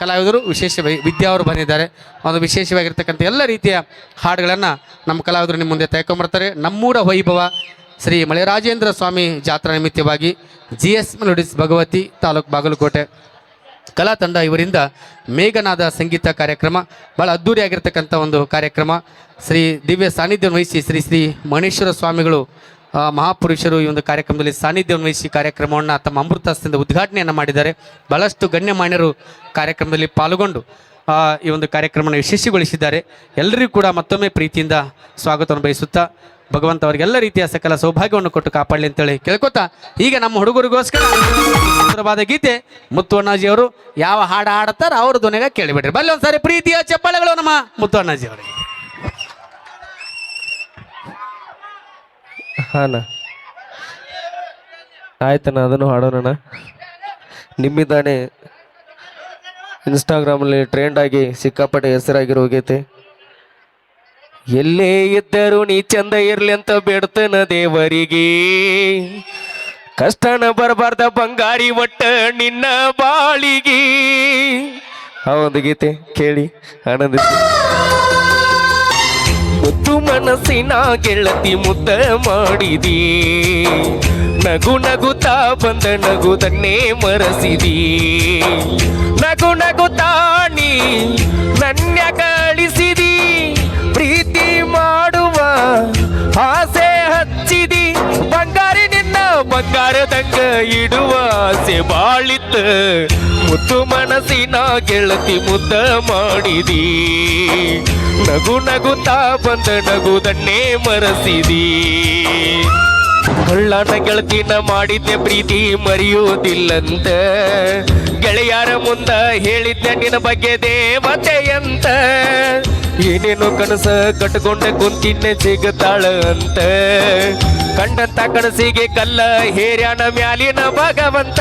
ಕಲಾವಿದರು ವಿಶೇಷ ವಿದ್ಯಾ ಅವರು ಬಂದಿದ್ದಾರೆ. ಒಂದು ವಿಶೇಷವಾಗಿರ್ತಕ್ಕಂಥ ಎಲ್ಲ ರೀತಿಯ ಹಾಡುಗಳನ್ನು ನಮ್ಮ ಕಲಾವಿದರು ನಿಮ್ಮ ಮುಂದೆ ತೆಗೆಕೊಂಬರ್ತಾರೆ ನಮ್ಮೂರ ವೈಭವ ಶ್ರೀ ಮಳೆರಾಜೇಂದ್ರ ಸ್ವಾಮಿ ಜಾತ್ರಾ ನಿಮಿತ್ತವಾಗಿ G S melodies Bhagavati taluk Bagalkot ಕಲಾ ತಂಡ ಇವರಿಂದ ಮೇಘನಾದ ಸಂಗೀತ ಕಾರ್ಯಕ್ರಮ ಭಾಳ ಅದ್ಧೂರಿಯಾಗಿರ್ತಕ್ಕಂಥ ಒಂದು ಕಾರ್ಯಕ್ರಮ. ಶ್ರೀ ದಿವ್ಯ ಸಾನ್ನಿಧ್ಯ ವಹಿಸಿ ಶ್ರೀ ಶ್ರೀ ಮಣೇಶ್ವರ ಸ್ವಾಮಿಗಳು ಮಹಾಪುರುಷರು ಈ ಒಂದು ಕಾರ್ಯಕ್ರಮದಲ್ಲಿ ಸಾನ್ನಿಧ್ಯವನ್ನು ವಹಿಸಿ ಕಾರ್ಯಕ್ರಮವನ್ನು ತಮ್ಮ ಅಮೃತಾಸ್ತಿಂದ ಉದ್ಘಾಟನೆಯನ್ನು ಮಾಡಿದ್ದಾರೆ. ಬಹಳಷ್ಟು ಗಣ್ಯಮಾನ್ಯರು ಕಾರ್ಯಕ್ರಮದಲ್ಲಿ ಪಾಲ್ಗೊಂಡು ಈ ಒಂದು ಕಾರ್ಯಕ್ರಮವನ್ನು ಯಶಸ್ವಿಗೊಳಿಸಿದ್ದಾರೆ. ಎಲ್ಲರಿಗೂ ಕೂಡ ಮತ್ತೊಮ್ಮೆ ಪ್ರೀತಿಯಿಂದ ಸ್ವಾಗತವನ್ನು ಬಯಸುತ್ತಾ ಭಗವಂತ ಅವರಿಗೆಲ್ಲ ರೀತಿಯ ಸಕಲ ಸೌಭಾಗ್ಯವನ್ನು ಕೊಟ್ಟು ಕಾಪಾಡಲಿ ಅಂತೇಳಿ ಕೇಳ್ಕೊತಾ, ಈಗ ನಮ್ಮ ಹುಡುಗರಿಗೋಸ್ಕರ ಸುಂದರವಾದ ಗೀತೆ ಮುತ್ತು ಅಣ್ಣಾಜಿ ಅವರು ಯಾವ ಹಾಡು ಹಾಡುತ್ತಾರೋ ಅವ್ರ ಧ್ವನಿಗೆ ಕೇಳಿಬಿಡ್ರಿ. ಬಲ್ಲಿ ಒಂದ್ಸಾರಿ ಪ್ರೀತಿಯ ಚಪ್ಪಾಳೆಗಳು ನಮ್ಮ ಮುತ್ತು ಹಾನ. ಆಯ್ತಣ್ಣ, ಅದನ್ನು ಹಾಡೋಣ ನಿಮ್ಮಿದ್ದಾನೆ ಇನ್ಸ್ಟಾಗ್ರಾಮಲ್ಲಿ ಟ್ರೆಂಡ್ ಆಗಿ ಸಿಕ್ಕಾಪಟ್ಟೆ ಹೆಸರಾಗಿರೋ ಹೋಗೈತೆ ಎಲ್ಲೇ ಇದ್ದರೂ ನೀ ಚಂದ ಇರ್ಲಿ ಅಂತ ಬೇಡ್ತನ ದೇವರಿಗೆ. ಕಷ್ಟನ ಬರಬಾರ್ದ ಬಂಗಾರಿ ಒಟ್ಟ ನಿನ್ನ ಬಾಳಿಗೆ. ಆ ಗೀತೆ ಕೇಳಿ ಆನಂದಿಸಿ. ಮುದ್ದು ಮನಸ್ಸಿನ ಗೆಳತಿ ಮುದ್ದ ಮಾಡಿದಿ. ನಗು ನಗುತ್ತಾ ಬಂದ ನಗುದನ್ನೇ ಮರಸಿದಿ. ನಗು ನಗುತ್ತಾಣಿ ನನ್ನ ಗಳಿಸಿದಿ ಪ್ರೀತಿ ಮಾಡುವ ಆಸೆ ಹಚ್ಚಿದಿ. ಬಂಗಾರಿ ನಿನ್ನ ಬಂಗಾರದಂಗ ಇಡುವ ಆಸೆ ಬಾಳಿತ್ತ ಮುದ್ದು ಮನಸ್ಸಿನ ಗೆಳತಿ ಮುದ್ದ ಮಾಡಿದಿ. ನಗು ನಗುತ್ತಾ ಬಂದ ನಗುದನ್ನೇ ಮರಸಿದಿ. ಹೊಳ್ಳನ ಗೆಳತಿನ ಮಾಡಿದ್ದೆ ಪ್ರೀತಿ ಮರೆಯುವುದಿಲ್ಲಂತ. ಗೆಳೆಯರ ಮುಂದ ಹೇಳಿದ್ದೆ ನಿನ್ನ ಬಗ್ಗೆ ದೇವತೆಯಂತ ಏನೇನು ಕನಸ ಕಟ್ಕೊಂಡೆ ಕುಂತಿನ್ನೆ ಸಿಗತಾಳ ಅಂತ. ಕಂಡಂತ ಕನಸಿಗೆ ಕಲ್ಲ ಹೇರ್ಯಾನ ಮ್ಯಾಲಿನ ಭಗವಂತ.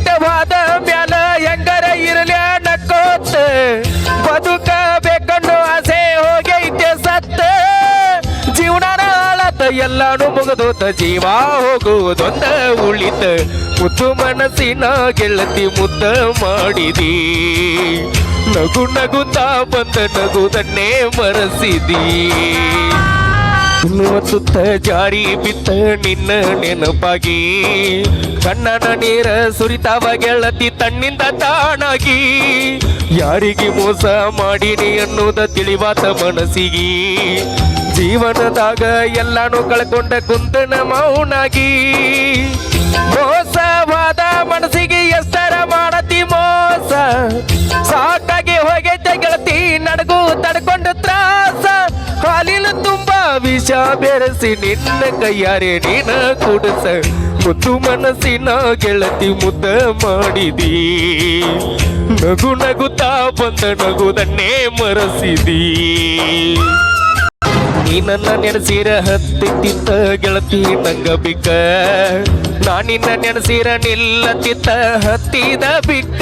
ಬಿಟ್ಟವಾದ ಮ್ಯಾಲ ಹೆಂಗರ ಇರಲಿ ನಕ್ಕೋತ. ಬೇಕಂಡು ಆಸೆ ಹೋಗೈತೆ ಸತ್ತ. ಜೀವನ ಆಳತ ಎಲ್ಲಾನು ಮುಗದೋತ, ಜೀವ ಹೋಗುವುದೊಂದ ಉಳಿತ. ಮುದ್ದು ಮನಸ್ಸಿನ ಗೆಳತಿ ಮುದ್ದ ಮಾಡಿದಿ. ನಗು ನಗುತ್ತಾ ಬಂದ ನಗುದನ್ನೇ ಮರಸಿದಿ. ಸುತ್ತ ಜಾರಿ ಬಿತ್ತ ನಿನ್ನ ನೆನಪಾಗಿ. ಕಣ್ಣನ ನೀರ ಸುರಿತಾವ ಗೆಳತಿ ತಣ್ಣಿಂದ ತಾಣಾಗಿ ಯಾರಿಗೆ ಮೋಸ ಮಾಡಿನಿ ಅನ್ನೋದ ತಿಳಿವಾತ ಮನಸ್ಸಿಗೆ. ಜೀವನದಾಗ ಎಲ್ಲಾನು ಕಳ್ಕೊಂಡ ಕುಂತನ ಮೌನಾಗಿ. ಮೋಸವಾದ ಮನಸ್ಸಿಗೆ ಎಷ್ಟರ ಮಾಡತಿ ಮೋಸ. ಸಾಕಾಗಿ ಹೋಗೈತೆ ಗೆಳತಿ, ನಡಗು ತಡ್ಕೊಂಡು ತ್ರಾಸ. ವಿಷ ಬೆರೆಸಿ ನಿನ್ನ ಕೈಯಾರೆ ನೀನ ಕುಡಸ, ಮುದ್ದು ಮನಸ್ಸಿನ ಗೆಳತಿ ಮುದ್ದ ಮಾಡಿದಿ. ನಗು ನಗುತ್ತಾ ಬಂದ ನಗುದನ್ನೇ ಮರಸಿದಿ. ನೀ ನನ್ನ ನೆನೆಸಿರ ಹತ್ತಿತ್ತ ಗೆಳತಿ ನಂಗ ಬಿಕ್ಕ ನಾನಿನ್ನ ನೆನೆಸಿರ ನಿಲ್ಲತ್ತಿತ್ತ ಹತ್ತಿದ ಬಿಕ್ಕ.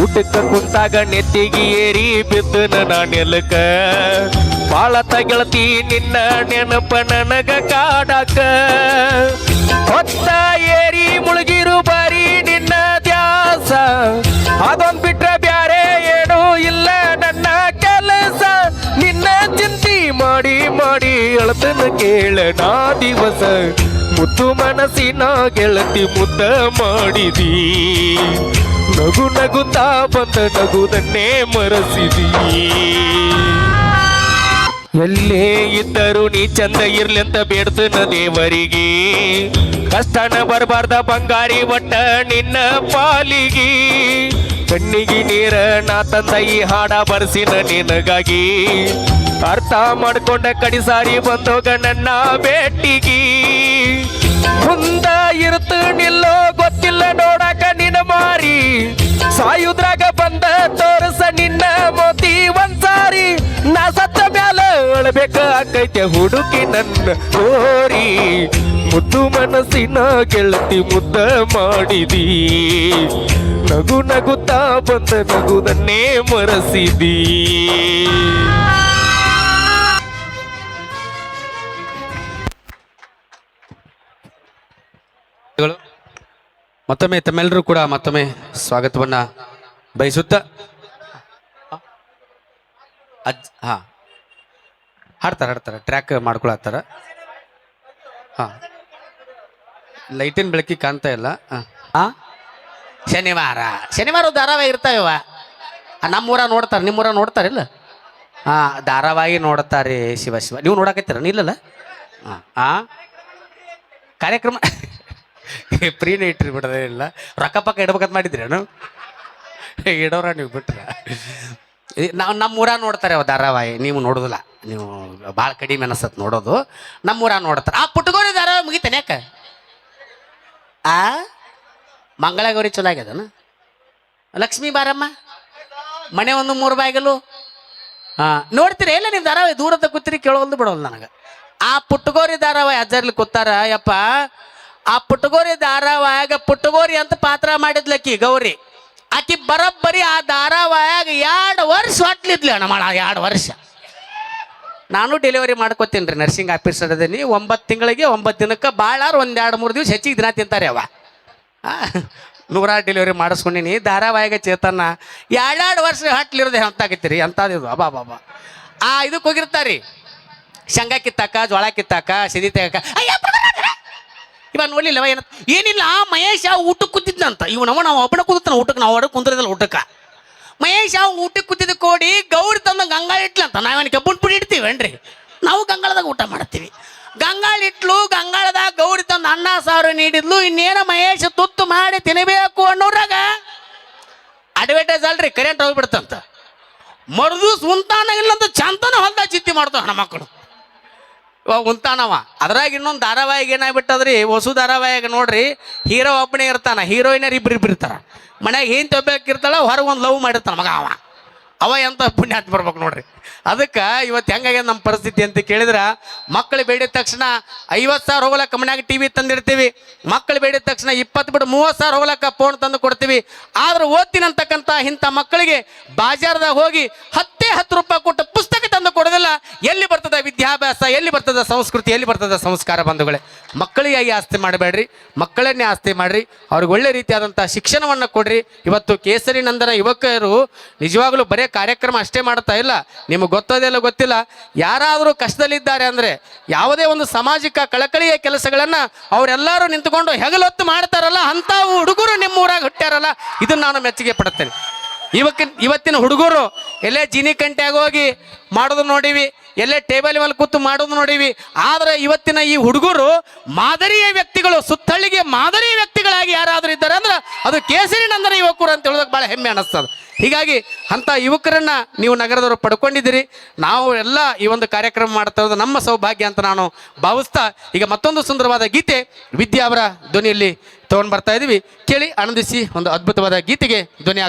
ಊಟಕ್ಕ ಕುಂತಾಗ ನೆತ್ತಿಗೆ ಏರಿ ಬಿದ್ದನ ನಾ ನೆಲಕ ಬಾಳತ ತಗಳತಿ ನಿನ್ನ ನೆನಪ ನನಗ ಕಾಡಾಕ. ಹೊತ್ತ ಏರಿ ಮುಳುಗಿರು ಬಾರಿ ನಿನ್ನ ದ್ಯಾಸ ಅದೊಂದ್ ಬಿಟ್ರೆ ಬ್ಯಾರೆ ಏನೂ ಇಲ್ಲ ನನ್ನ ಕೆಲಸ. ನಿನ್ನ ಚಿಂತಿ ಮಾಡಿ ಮಾಡಿ ಅಳತನ ಕೇಳ ನಾ ದಿವಸ. ಮುತ್ತು ಮನಸ್ಸಿನ ಗೆಳತಿ ಮುದ್ದ ಮಾಡಿದಿ. ನಗು ನಗುತ್ತಾ ಬಂದ ನಗುದನ್ನೇ ಮರಸಿದಿ. ಎಲ್ಲೇ ಇದ್ದರೂ ನೀ ಚಂದ ಇರ್ಲಿ ಅಂತ ಬೇಡ್ತನ ದೇವರಿಗೆ. ಕಷ್ಟನ ಬರಬಾರ್ದ ಬಂಗಾರಿ ಒಟ್ಟ ನಿನ್ನ ಪಾಲಿಗೆ. ಕಣ್ಣಿಗೆ ನೀರ ನಾ ತಂದ ಈ ಹಾಡ ಬರ್ಸಿನ ನಿನಗಾಗಿ. ಅರ್ಥ ಮಾಡ್ಕೊಂಡ ಕಡಿ ಸಾರಿ ಬಂದೋಗ ನನ್ನ ಭೇಟಿಗೆ. ಮುಂದ ಇರ್ತು ನಿಲ್ಲೋ ಗೊತ್ತಿಲ್ಲ ನೋಡಕ ನಿನ್ನ ಸಾಯುದ್ರಾಗ ಬಂದ ತೋರಸ ನಿನ್ನ ಮೋತಿ ಒಂದ್ಸಾರಿ. ನಾ ಸತ್ತ ಮ್ಯಾಲ ಅಳಬೇಕ ಆಕೈತೆ ಹುಡುಕಿ ನನ್ನ ತೋರಿ ಮುದ್ದು ಮನಸ್ಸಿನ ಗೆಳತಿ ಮುದ್ದ ಮಾಡಿದಿ. ನಗು ನಗುತ್ತಾ ಬಂದ ನಗುದನ್ನೇ ಮರಸಿದಿ. ಮತ್ತೊಮ್ಮೆ ತಮ್ಮೆಲ್ಲರೂ ಕೂಡ ಮತ್ತೊಮ್ಮೆ ಸ್ವಾಗತವನ್ನ ಬಯಸುತ್ತ? ಅಜ್, ಹಾ. ಹಾಡ್ತಾರೆ ಹಾಡ್ತಾರೆ. ಟ್ರ್ಯಾಕ್ ಮಾಡ್ಕೊಳತ್ತಾರ ಹಾ. ಲೈಟಿನ ಬೆಳಕಿ ಕಾಣ್ತಾ ಇಲ್ಲ. ಹಾ. ಶನಿವಾರ. ಶನಿವಾರ ಧಾರಾವಾಹಿ ಇರ್ತಾವ ನಮ್ಮೂರ ನೋಡ್ತಾರೆ. ನಿಮ್ಮೂರ ನೋಡ್ತಾರಿಲ್ಲ ಹಾ, ಧಾರಾವಾಹಿ ನೋಡ್ತಾರೆ ಶಿವ ಶಿವ. ನೀವು ನೋಡಕತ್ತೀರ? ಇಲ್ಲಲ್ಲ? ಹಾಂ. ಕಾರ್ಯಕ್ರಮ ಫ್ರೀನೇ ಇಟ್ಟಿರಿ ಬಿಡದೆ ಇಲ್ಲ. ರೊಕ್ಕ ಪಕ್ಕ ಇಡ್ಬೇಕಂತ ಮಾಡಿದ್ರೇನು ಇಡೋರ ನೀವು ಬಿಟ್ರ. ನಾವು ನಮ್ಮ ಊರ ನೋಡ್ತಾರೆ ಧಾರಾವಾಹಿ. ನೀವು ನೋಡೋದಿಲ್ಲ. ನೀವು ಭಾಳ ಕಡಿಮೆ ಅನಿಸತ್ ನೋಡೋದು. ನಮ್ಮ ಊರ ನೋಡ್ತಾರೆ. ಆ, ಪುಟ್ಟಗೋರಿ ಧಾರಾವಾಹಿ ಮುಗಿತಾನೆ ಯಾಕೆ? ಆ? ಮಂಗಳಗೌರಿ ಚಲೋ ಆಗ್ಯದನ? ಲಕ್ಷ್ಮೀ ಬಾರಮ್ಮ? ಮನೆ ಒಂದು ಮೂರು ಬಾಗಿಲು? ಹಾಂ, ನೋಡ್ತೀರಿ? ಎಲ್ಲ ನೀವು ಧಾರಾವಾಹಿ ದೂರದ ಕೂತಿರಿ ಕೇಳೋದು ಬಿಡೋಲ್ಲ ನನಗೆ. ಆ ಪುಟ್ಟಗೋರಿ ಧಾರಾವಾಹಿ ಅಜ್ಜರ್ಲಿ ಕೂತಾರ, ಯಪ್ಪ ಆ ಪುಟಗೋರಿ ಧಾರಾವಾಯಾಗ ಪುಟ್ಟಗೋರಿ ಅಂತ ಪಾತ್ರ ಮಾಡಿದ್ಲಕ್ಕಿ ಗೌರಿ. ಆಕಿ ಬರೋಬ್ಬರಿ ಆ ಧಾರಾವಾಯಾಗ ಎರಡು ವರ್ಷ ಹೊಟ್ಲಿದ್ಲಿ ಅಣ್ಣ ಮಾಡ ಎರಡು ವರ್ಷ. ನಾನು ಡೆಲಿವರಿ ಮಾಡ್ಕೊತೀನಿ ರೀ ನರ್ಸಿಂಗ್ ಆಫೀಸರ್ ಅದೀನಿ ಒಂಬತ್ತು ತಿಂಗಳಿಗೆ ಒಂಬತ್ತು ದಿನಕ್ಕೆ ಭಾಳಾರು ಒಂದು ಎರಡು ಮೂರು ದಿವಸ ಹೆಚ್ಚಿಗೆ ದಿನ ತಿಂತಾರೆ ಅವ. ನೂರಾರು ಡೆಲಿವರಿ ಮಾಡಿಸ್ಕೊಂಡಿನಿ. ಧಾರಾವಾಹಿಗೆ ಚೇತನ ಎರಡೆರಡು ವರ್ಷ ಹಟ್ಲಿರೋದು ರೀ ಅಂಥದ್ದು ಅಬಾ ಬಾಬಾ ಆ ಇದಕ್ಕೆ ಹೋಗಿರ್ತಾರಿ. ಶಂಗ ಕಿತ್ತಾಕ, ಜೋಳ ಕಿತ್ತಾಕ ಸಿದಿ ತೆಗಕ ಇವಾಗ ನೋಡ್ಲಿಲ್ಲವ ಏನ ಏನಿಲ್ಲ ಮಹೇಶ್ ಊಟಕ್ಕೆ ಕೂತಿದ್ನಂತ. ಇವನವ, ನಾವು ಒಬ್ಬನ ಕೂತಾನ ಊಟಕ್ಕೆ, ನಾವು ಹೊರಗೆ ಕುಂದ್ರದಲ್ಲ ಊಟಕ್ಕೆ. ಮಹೇಶ ಊಟಕ್ಕೆ ಕೂತಿದ್ದ ಕೋಡಿ ಗೌರಿ ತಂದು ಗಂಗಾಳ ಇಟ್ಲಂತ. ನಾವೇನು ಕಬ್ಬನ್ ಪುಡಿ ಇಡ್ತೀವೇನ್ರಿ ನಾವು ಗಂಗಾಳದಾಗ ಊಟ ಮಾಡ್ತೀವಿ. ಗಂಗಾಳ ಇಟ್ಲು ಗಂಗಾಳದಾಗ ಗೌರಿ ತಂದು ಅನ್ನ, ಸಾರು ನೀಡಿದ್ಲು, ಇನ್ನೇನ ಮಹೇಶ ತುತ್ತು ಮಾಡಿ ತಿನ್ನಬೇಕು ಅನ್ನೋರಾಗ ಅಡ್ವರ್ಟೈಸ್ ಅಲ್ರಿ ಕರೆಂಟ್ ಹೋಗ್ಬಿಡ್ತಂತ. ಮರದು ಉಂತಾನ ಇಲ್ಲಂತ ಚಂತನ ಹೊಲ್ದಾಗ ಚಿತ್ತಿ ಮಾಡ್ತಾವ ಹೆಣ್ಮಕ್ಳು. ಇವಾಗ ಉಂತಾನವ. ಅದ್ರಾಗ ಇನ್ನೊಂದು ಧಾರಾವಾಹಿಗೆ ಏನಾಗ್ಬಿಟ್ಟದ್ರಿ? ಹೊಸ ಧಾರಾವಾಹಿಗೆ ನೋಡ್ರಿ, ಹೀರೋ ಒಬ್ಬನೇ ಇರ್ತಾನ, ಹೀರೋಯಿನರ್ ಇಬ್ರು ಇಬ್ರು ಇರ್ತಾರ. ಮನ್ಯಾಗ ಏನ್ ತೊಬ್ಬಾಕಿರ್ತಾಳ ಹೊರಗೆ ಒಂದು ಲವ್ ಮಾಡಿರ್ತಾನ ಮಗ ಅವ. ಅವ ಎಂತ ಹತ್ತಿ ಬರ್ಬೇಕು ನೋಡ್ರಿ. ಅದಕ್ಕೆ ಇವತ್ತು ಹೆಂಗಾಗ್ಯದ ನಮ್ಮ ಪರಿಸ್ಥಿತಿ ಅಂತ ಕೇಳಿದ್ರೆ ಮಕ್ಕಳು ಬೇಡಿದ ತಕ್ಷಣ ಐವತ್ತು ಸಾವಿರ ಹೋಗ್ಲಕ್ಕ ಮನ್ಯಾಗ ಟಿ ವಿ ತಂದಿರ್ತೀವಿ ಮಕ್ಕಳು ಬೇಡಿದ ತಕ್ಷಣ ಇಪ್ಪತ್ತು ಬಿಟ್ಟು ಮೂವತ್ತು ಸಾವಿರ ಹೋಗ್ಲಕ್ಕ ಫೋನ್ ತಂದು ಕೊಡ್ತೀವಿ. ಆದ್ರೆ ಓದ್ತೀನಿ ಅಂತಕ್ಕಂಥ ಇಂಥ ಮಕ್ಕಳಿಗೆ ಬಾಜಾರ್ದಾಗ ಹೋಗಿ ಹತ್ತೇ ಹತ್ತು ರೂಪಾಯಿ ಕೊಟ್ಟು ಪುಸ್ತಕ ತಂದು ಕೊಡೋದಿಲ್ಲ. ಎಲ್ಲಿ ಬರ್ತದ ವಿದ್ಯಾಭ್ಯಾಸ? ಎಲ್ಲಿ ಬರ್ತದ ಸಂಸ್ಕೃತಿ? ಎಲ್ಲಿ ಬರ್ತದ ಸಂಸ್ಕಾರ ಬಂಧುಗಳೇ? ಮಕ್ಕಳಿಗಾಗಿ ಆಸ್ತಿ ಮಾಡಬೇಡ್ರಿ. ಮಕ್ಕಳನ್ನೇ ಆಸ್ತಿ ಮಾಡ್ರಿ. ಅವ್ರಿಗೆ ಒಳ್ಳೆ ರೀತಿಯಾದಂಥ ಶಿಕ್ಷಣವನ್ನು ಕೊಡ್ರಿ. ಇವತ್ತು ಕೇಸರಿ ನಂದನ ಯುವಕರು ನಿಜವಾಗ್ಲೂ ಬರೇ ಕಾರ್ಯಕ್ರಮ ಅಷ್ಟೇ ಮಾಡ್ತಾ ಇಲ್ಲ. ನಿಮಗೆ ಗೊತ್ತೋದೆಲ್ಲ ಗೊತ್ತಿಲ್ಲ. ಯಾರಾದರೂ ಕಷ್ಟದಲ್ಲಿದ್ದಾರೆ ಅಂದರೆ ಯಾವುದೇ ಒಂದು ಸಾಮಾಜಿಕ ಕಳಕಳಿಯ ಕೆಲಸಗಳನ್ನು ಅವರೆಲ್ಲರೂ ನಿಂತುಕೊಂಡು ಹೆಗಲೊತ್ತು ಮಾಡ್ತಾರಲ್ಲ ಅಂಥ ಹುಡುಗರು ನಿಮ್ಮ ಊರಾಗ ಹುಟ್ಟ್ಯಾರಲ್ಲ, ಇದನ್ನು ನಾನು ಮೆಚ್ಚುಗೆ ಪಡುತ್ತೇನೆ. ಇವಕ್ಕಿನ ಇವತ್ತಿನ ಹುಡುಗರು ಎಲ್ಲೇ ಜಿನಿ ಕಂಟ್ಯಾಗ ಹೋಗಿ ಮಾಡೋದು ನೋಡಿವಿ, ಎಲ್ಲೇ ಟೇಬಲ್ ಮೇಲೆ ಕೂತು ಮಾಡೋದು ನೋಡಿವಿ. ಆದ್ರೆ ಇವತ್ತಿನ ಈ ಹುಡುಗರು ಮಾದರಿಯ ವ್ಯಕ್ತಿಗಳು ಸುತ್ತಳಿಗೆ ಮಾದರಿಯ ವ್ಯಕ್ತಿಗಳಾಗಿ ಯಾರಾದರೂ ಇದ್ದಾರೆ ಅಂದ್ರೆ ಅದು ಕೇಸರಿ ನಂದನ ಯುವಕರು ಅಂತ ಹೇಳೋದಕ್ಕೆ ಭಾಳ ಹೆಮ್ಮೆ ಅನ್ನಿಸ್ತದೆ ಹೀಗಾಗಿ ಅಂಥ ಯುವಕರನ್ನ ನೀವು ನಗರದವರು ಪಡ್ಕೊಂಡಿದ್ದೀರಿ. ನಾವು ಎಲ್ಲ ಈ ಒಂದು ಕಾರ್ಯಕ್ರಮ ಮಾಡ್ತಾ ಇರೋದು ನಮ್ಮ ಸೌಭಾಗ್ಯ ಅಂತ ನಾನು ಭಾವಿಸ್ತಾ, ಈಗ ಮತ್ತೊಂದು ಸುಂದರವಾದ ಗೀತೆ ವಿದ್ಯಾ ಅವರ ಧ್ವನಿಯಲ್ಲಿ ತಗೊಂಡು ಬರ್ತಾ ಇದೀವಿ. ಕೇಳಿ ಆನಂದಿಸಿ ಒಂದು ಅದ್ಭುತವಾದ ಗೀತೆಗೆ ಧ್ವನಿ